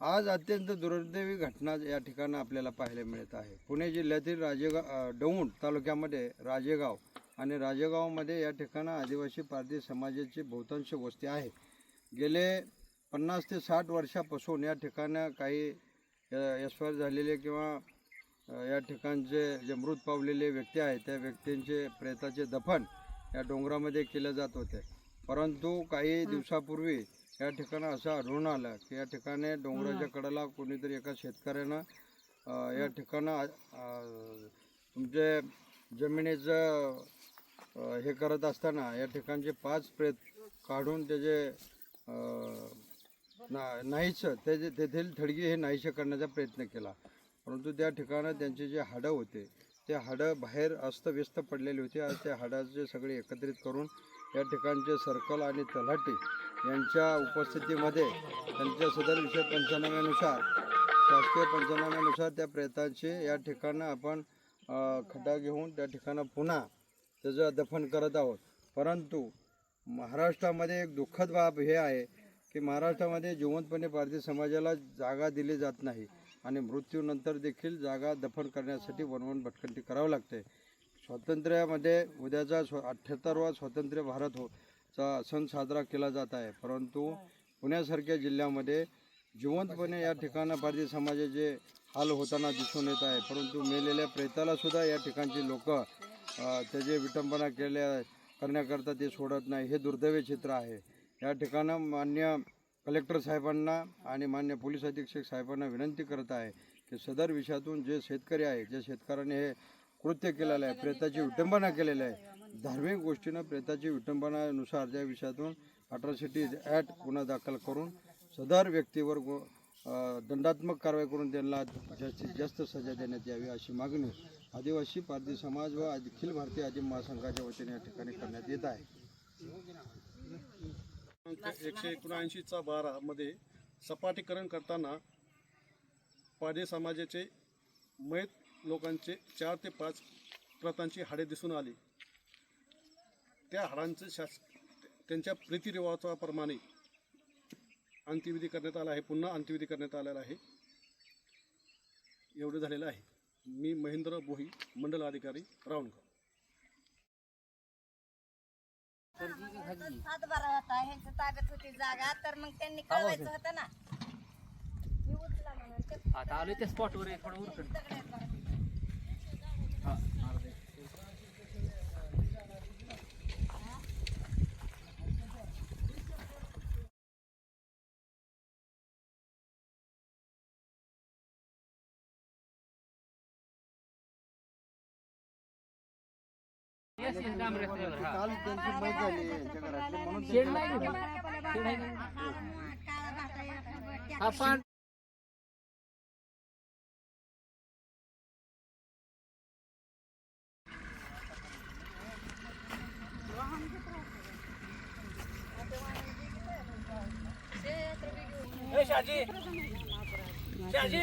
आज अत्यंत दुर्दैवी घटना या ठिकाणी आपल्याला पाहायला मिळत आहे. पुणे जिल्ह्यातील राजेगाव अ, दौंड तालुक्यामध्ये राजेगाव आणि राजेगावमध्ये या ठिकाणी आदिवासी पारधी समाजाची बहुतांश वस्ती आहे. गेले पन्नास ते साठ वर्षापासून या ठिकाणी काही एक्सपायर झालेले किंवा या ठिकाणचे जे मृत पावलेले व्यक्ती आहेत त्या व्यक्तींचे प्रेताचे दफन या डोंगरामध्ये केले जात होते. परंतु काही दिवसापूर्वी या ठिकाणी असं आढळून आलं की या ठिकाणी डोंगराच्या कडेला कोणीतरी एका शेतकऱ्यानं या ठिकाणं तुमचे जमिनीचं हे करत असताना या ठिकाणचे पाच प्रेत काढून त्याचे ना नाहीच. त्याचे तेथील थडगी हे नाहीसे करण्याचा प्रयत्न केला. परंतु त्या ठिकाणं त्यांचे जे हाडं होते ते हाडं बाहेर अस्तव्यस्त पडलेले होते आणि त्या हाडाचे सगळे एकत्रित करून या ठिकाणचे सर्कल आणि तलाठी यांच्या उपस्थितीमध्ये त्यांच्या सदर विषय पंचनाम्यानुसार शासकीय पंचनाम्यानुसार त्या प्रेतांचे या ठिकाणं आपण खड्डा घेऊन त्या ठिकाणं पुन्हा त्याचं दफन करत आहोत. परंतु महाराष्ट्रामध्ये एक दुःखद बाब हे आहे की महाराष्ट्रामध्ये जिवंतपणे पारधी समाजाला जागा दिली जात नाही आणि मृत्यूनंतर देखील जागा दफन करण्यासाठी वनवन भटकंती करावं लागते. स्वातंत्र्यामध्ये उद्याचा स्व अठ्ठ्याहत्तरवा स्वातंत्र्य भारत हो चा सण साजरा केला जात आहे. परंतु पुण्यासारख्या जिल्ह्यामध्ये जिवंतपणे या ठिकाणं पारधी समाजाचे हाल होताना दिसून येत आहे. परंतु मेलेल्या प्रेताला सुद्धा या ठिकाणची लोक त्याचे विटंबना केल्या करण्याकरता ते सोडत नाही. हे दुर्दैवी चित्र आहे. या ठिकाणं मान्य कलेक्टर साहेबांना आणि मान्य पोलीस अधीक्षक साहेबांना विनंती करत आहे की सदर विषयातून जे शेतकरी आहे ज्या शेतकऱ्याने हे कृत्य केलेलं आहे प्रेताची विटंबना केलेली आहे धार्मिक गोष्टीनं प्रेताची विटंबनानुसार त्या विषयातून अट्रॉसिटी ॲक्ट गुन्हा दाखल करून सदर व्यक्तीवर गो दंडात्मक कारवाई करून त्यांना जास्तीत जास्त सजा देण्यात यावी अशी मागणी आदिवासी पारधी समाज व अखिल भारतीय आदिम महासंघाच्या वतीने या ठिकाणी करण्यात येत आहे. एकशे एकोणऐंशीचा बारा मध्ये सपाटीकरण करताना पाडे समाजाचे मयत लोकांचे चार ते पाच प्रतांची हाडे दिसून आली. त्या हाडांचे शास त्यांच्या प्रीतिरिवाजाप्रमाणे अंत्यविधी करण्यात आला आहे. पुन्हा अंत्यविधी करण्यात आलेला आहे. एवढं झालेलं आहे. मी महेंद्र बोही मंडल अधिकारी रावणगाव हातभारा होता ह्यांच्या ताब्यात होती जागा तर मग त्यांनी कळवायचं होतं ना. मी उचला म्हणून ते आता आलोय त्या स्पॉटवर थोडं उरकून येस, येस, डांबरी रस्त्यावर, हा. काल त्यांची मैत झाली यांच्या घरातली म्हणून शेड नाही का? शेड आहे का? काळा भाता एक हा पान ए, शहाजी शहाजी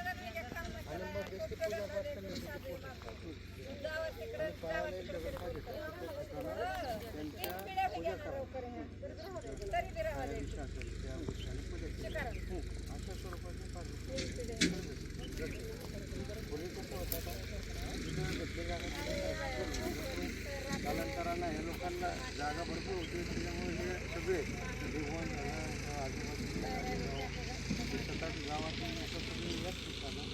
जागा भरपूर होती त्याच्यामुळे हे सगळे दिगवण झालं आजूबाजूचे हे सतत गावातून लोकं सगळी याच ठिकाणं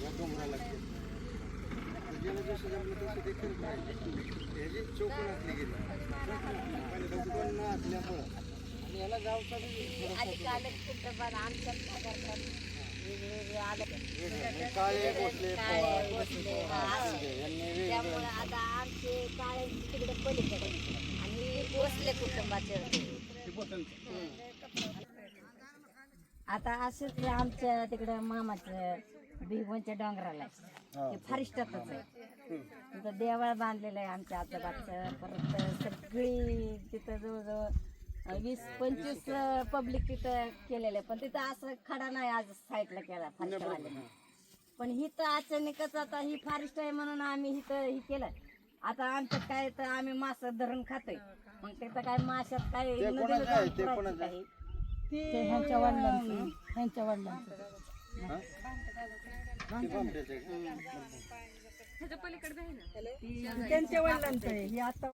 या डोंगराला गेली जसं जमलं तसं देखील राहिले ह्याची चौकणातली गेली पण लोकं असल्यामुळं. आणि याला गावचा वेगवेगळे काळे बसले त्यामुळे आता आमचे काळे तिकडे पलीकडे. बसले कुटुंबाचे. आता असंच आमच्या तिकडं मामाचं भिगवणच्या डोंगराला आहे. फारिस्टातच आहे. तिथं देवाळ बांधलेलं आहे आमच्या आजोबाचं. परत सगळी तिथं जवळजवळ वीस पंचवीस पब्लिक तिथं केलेलं आहे. पण तिथं असं खडा नाही आज साईडला केला फारिस्टवाले पण ही तर अचानकच आता ही फारिस्ट आहे म्हणून आम्ही इथं ही केलं. आता आमचं काय तर आम्ही मास धरून खातोय मग तिथं काय माशात काय नदीला कोणाचं आहे? जाऊन ते पुरायचं कोणाचं आहे? काही. ते ह्यांच्या वडिलांचं ह्यांच्या वडिलांचं ते बामट्याचे का? त्यांच्या वडिलांचं आहे हे आता